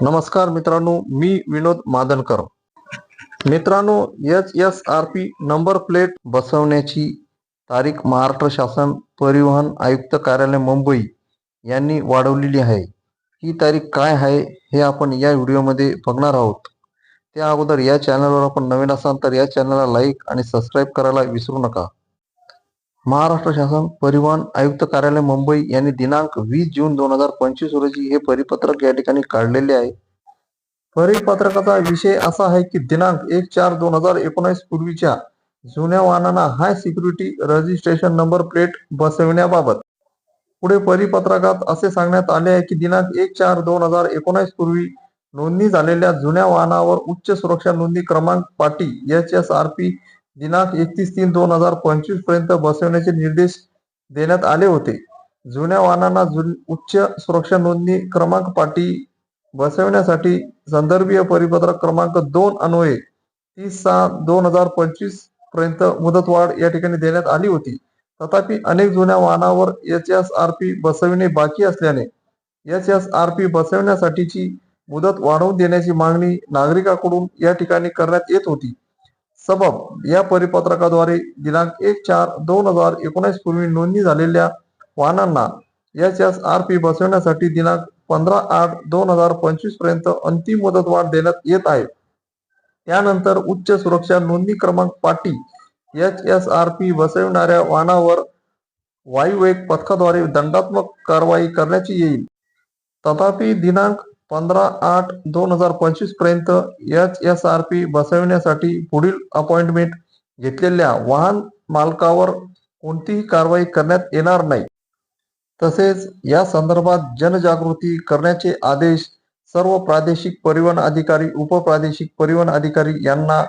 नमस्कार मित्रांनो मी विनोद मादनकर. मित्रांनो H S R P number plate बसवण्याची तारीख महाराष्ट्र शासन परिवहन आयुक्त कार्यालय मुंबई यांनी वाढवलेली आहे. ही तारीख काय आहे हे आपण या व्हिडिओमध्ये बघणार आहोत. त्या अगोदर या चॅनलवर आपण नवीन असाल तर या चॅनलला लाईक आणि सबस्क्राईब करायला विसरू नका. महाराष्ट्र शासन परिवहन आयुक्त कार्यालय मुंबई यांनी दिनांक वीस जून दोन हजार पंचवीस रोजी हे परिपत्रक या ठिकाणी काढलेले आहे. परिपत्रकाचा विषय असा आहे की दिनांक एक चार दोन हजार एकोणीस पूर्वीच्या जुन्या वाहनांना high security registration number plate बसविण्याबाबत. पुढे परिपत्रकात असे सांगण्यात आले आहे की दिनांक एक चार दोन हजार एकोणीस पूर्वी नोंदणी झालेल्या जुन्या वाहनावर उच्च सुरक्षा नोंदणी क्रमांक पाटी एच एस आर पी दिनांक एकतीस तीन दोन हजार पंचवीसपर्यंत बसवण्याचे निर्देश देण्यात आले होते. जुन्या वाहनांना जुन उच्च सुरक्षा नोंदणी क्रमांक पाटी बसवण्यासाठी संदर्भीय परिपत्रक क्रमांक दोन अन्वये तीस सहा दोन हजार पंचवीसपर्यंत मुदतवाढ या ठिकाणी देण्यात आली होती. तथापि अनेक जुन्या वाहनावर एच एस आर पी बसविणे बाकी असल्याने एच एस आर पी बसवण्यासाठीची मुदत वाढवून देण्याची मागणी नागरिकांकडून या ठिकाणी करण्यात येत होती. सबब या परिपत्रकाद्वारे दिनांक एक चार दोन हजार एकोणीस पूर्वी नोंदणी झालेल्या वाहनांना एच एस आर पी बसवण्यासाठी दिनांक पंधरा आठ दोन हजार पंचवीसपर्यंत अंतिम मुदतवाढ देण्यात येत आहे. त्यानंतर उच्च सुरक्षा नोंदणी क्रमांक पाटी एच एस आर पी बसविणाऱ्या वाहनावर वायुवेग पथकाद्वारे दंडात्मक कारवाई करण्याची येईल. तथापि दिनांक पंधरा आठ दोन हजार पंचवीसपर्यंत एच एस आर पी बसविण्यासाठी पुढील अपॉइंटमेंट घेतलेल्या वाहन मालकावर कोणतीही कारवाई करण्यात येणार नाही. तसेच या संदर्भात जनजागृती करण्याचे आदेश सर्व प्रादेशिक परिवहन अधिकारी उपप्रादेशिक परिवहन अधिकारी यांना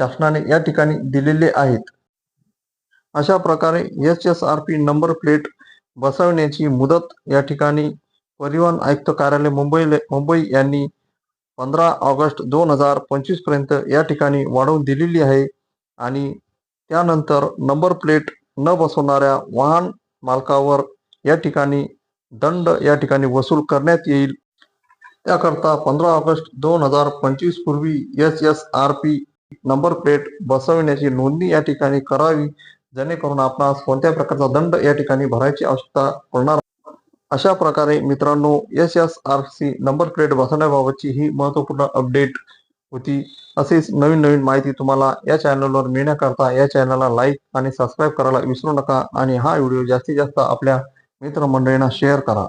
शासनाने या ठिकाणी दिलेले आहेत. अशा प्रकारे H S R P number plate बसवण्याची मुदत या ठिकाणी परिवहन आयुक्त कार्यालय मुंबई मुंबई यांनी पंधरा ऑगस्ट दोन हजार पंचवीसपर्यंत या ठिकाणी वाढवून दिलेली आहे आणि त्यानंतर नंबर प्लेट न बसवणाऱ्या वाहन मालकावर या ठिकाणी दंड या ठिकाणी वसूल करण्यात येईल. त्याकरता पंधरा ऑगस्ट दोन हजार पंचवीस पूर्वी H S R P number plate बसवण्याची नोंदणी या ठिकाणी करावी जेणेकरून आपणास कोणत्या प्रकारचा दंड या ठिकाणी भरायची आवश्यकता पडणार अशा प्रकारे मित्रांनो S S R C number plate बसवण्याबाबतची ही महत्त्वपूर्ण अपडेट होती. असेच नवीन नवीन माहिती तुम्हाला या चॅनलवर मिळण्याकरता या चॅनलला लाईक आणि सबस्क्राईब करायला विसरू नका. आणि हा व्हिडिओ जास्तीत जास्त आपल्या मित्रमंडळींना शेअर करा.